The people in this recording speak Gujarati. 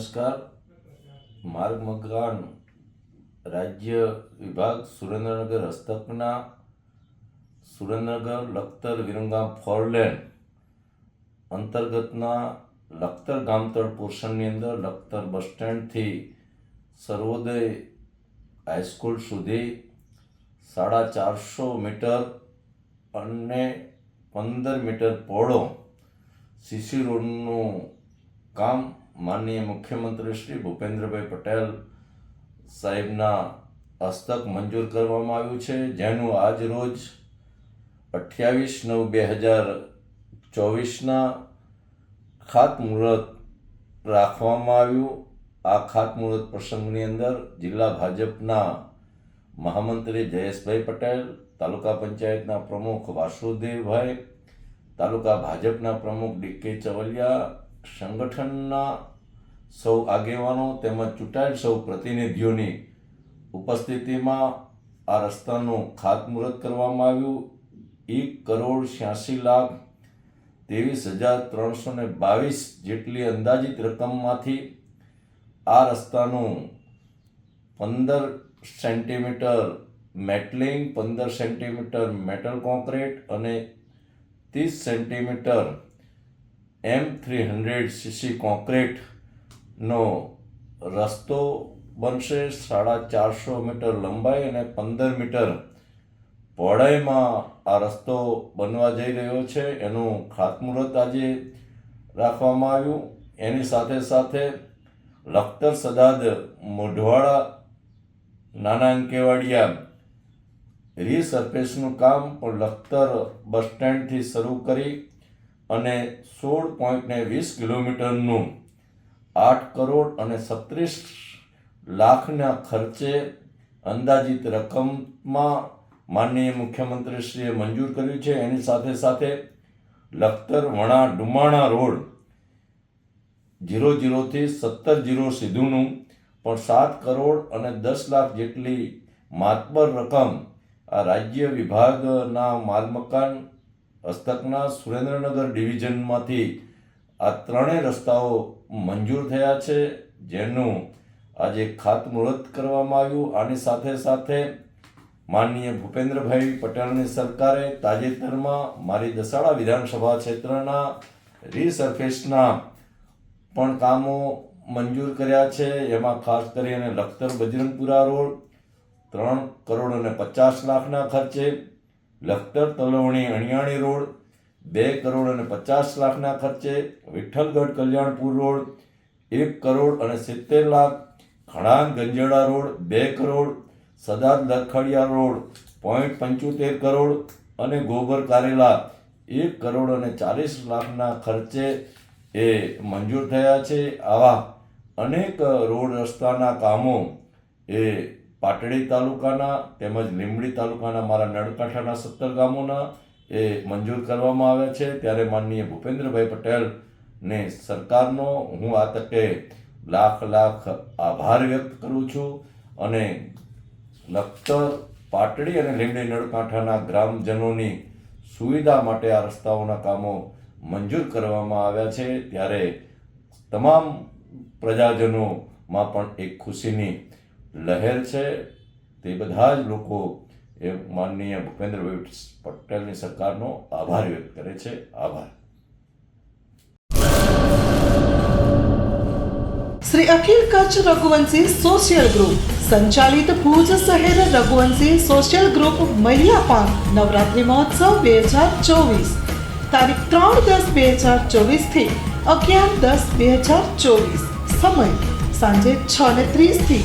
નમસ્કાર. માર્ગ મકાન રાજ્ય વિભાગ સુરેન્દ્રનગર હસ્તકના સુરેન્દ્રનગર લખતર વિરંગામ ફોરલેન અંતર્ગતના લખતર ગામતળ પોર્શનની અંદર લખતર બસ સ્ટેન્ડથી સર્વોદય હાઈસ્કૂલ સુધી સાડા ચારસો મીટર અને પંદર મીટર પહોળો સીસી રોડનું કામ માનનીય મુખ્યમંત્રી શ્રી ભૂપેન્દ્રભાઈ પટેલ સાહેબના હસ્તક મંજૂર કરવામાં આવ્યું છે, જેનું આજ રોજ અઠ્યાવીસ નવ બે હજાર ચોવીસના ખાતમુહૂર્ત રાખવામાં આવ્યું. આ ખાતમુહૂર્ત પ્રસંગની અંદર જિલ્લા ભાજપના મહામંત્રી જયેશભાઈ પટેલ, તાલુકા પંચાયતના પ્રમુખ વાસુદેવભાઈ, તાલુકા ભાજપના પ્રમુખ ડી કે ચવલિયા સંગઠનના સૌ આગેવાનો તેમજ ચૂંટાયેલ સૌ પ્રતિનિધિઓની ઉપસ્થિતિમાં આ રસ્તાનું ખાતમુહૂર્ત કરવામાં આવ્યું. એક કરોડ છ્યાસી લાખ ત્રેવીસ હજાર ત્રણસો ને બાવીસ જેટલી અંદાજિત રકમમાંથી આ રસ્તાનું પંદર સેન્ટીમીટર મેટલિંગ, પંદર સેન્ટીમીટર મેટલ કોન્ક્રીટ અને ત્રીસ centimetre M three hundred CC કોન્ક્રીટનો રસ્તો બનશે. સાડા ચારસો મીટર લંબાઈ અને પંદર મીટર પહોળાઈમાં આ રસ્તો બનવા જઈ રહ્યો છે. એનું ખાતમુહૂર્ત આજે રાખવામાં આવ્યું. એની સાથે સાથે લખતર સદાદ મોઢવાડા, નાના અંકેવાડિયા રીસર્ફેસનું કામ પણ લખતર બસ સ્ટેન્ડથી શરૂ કરી અને સોળ પોઈન્ટ ને વીસ કિલોમીટરનું આઠ કરોડ અને સત્રીસ લાખના ખર્ચે અંદાજિત રકમમાં માનનીય મુખ્યમંત્રીશ્રીએ મંજૂર કર્યું છે. એની સાથે સાથે લખતર વણા ડુમાણા રોડ જીરો જીરોથી સત્તર જીરો સીધુનું પણ સાત કરોડ અને દસ લાખ જેટલી માતબર રકમ આ રાજ્ય વિભાગના માલ મકાન હસ્તકના સુરેન્દ્રનગર ડિવિઝનમાંથી આ ત્રણેય રસ્તાઓ મંજૂર થયા છે, જેનું આજે ખાતમુહૂર્ત કરવામાં આવ્યું. આની સાથે સાથે માનનીય ભૂપેન્દ્રભાઈ પટેલની સરકારે તાજેતરમાં મારી દસાડા વિધાનસભા ક્ષેત્રના રીસર્ફેસના પણ કામો મંજૂર કર્યા છે. એમાં ખાસ કરીને લખતર બજરંગપુરા રોડ, ત્રણ કરોડ અને પચાસ લાખના ખર્ચે લખતર, તલવણી અણિયાણી રોડ, બે કરોડ અને પચાસ લાખના ખર્ચે વિઠ્ઠલગઢ કલ્યાણપુર રોડ, એક કરોડ અને સિત્તેર લાખ ખણાંગ ગંજેડા રોડ, બે કરોડ સદાત લખડિયા રોડ, પોઈન્ટ પંચોતેર કરોડ અને ગોબર કારેલા, એક કરોડ અને ચાલીસ લાખના ખર્ચે એ મંજૂર થયા છે. આવા અનેક રોડ રસ્તાના કામો એ પાટડી તાલુકાના તેમજ લીંબડી તાલુકાના મારા નળકાંઠાના સત્તર ગામોના એ મંજૂર કરવામાં આવ્યા છે. ત્યારે માનનીય ભૂપેન્દ્રભાઈ પટેલને સરકારનો હું આ તકે લાખ લાખ આભાર વ્યક્ત કરું છું અને લખતર પાટડી અને લીંબડી નળકાંઠાના ગ્રામજનોની સુવિધા માટે આ રસ્તાઓના કામો મંજૂર કરવામાં આવ્યા છે. ત્યારે તમામ પ્રજાજનોમાં પણ એક ખુશીની લહેર છે, તે બધા જ લોકો એ માનનીય ભૂપેન્દ્રભાઈ પટેલની સરકારનો આભાર વ્યક્ત કરે છે. આભાર. શ્રી અખિલ કચ્છ રઘુવંશી સોશિયલ ગ્રુપ સંચાલિત ભુજ શહેર રઘુવંશી સોશિયલ ગ્રુપ મહિલા નવરાત્રિ મહોત્સવ બે હજાર ચોવીસ. તારીખ ત્રણ દસ બે હજાર ચોવીસથી અગિયાર દસ બે હજાર ચોવીસ. સમય સાંજે છ ને ત્રીસથી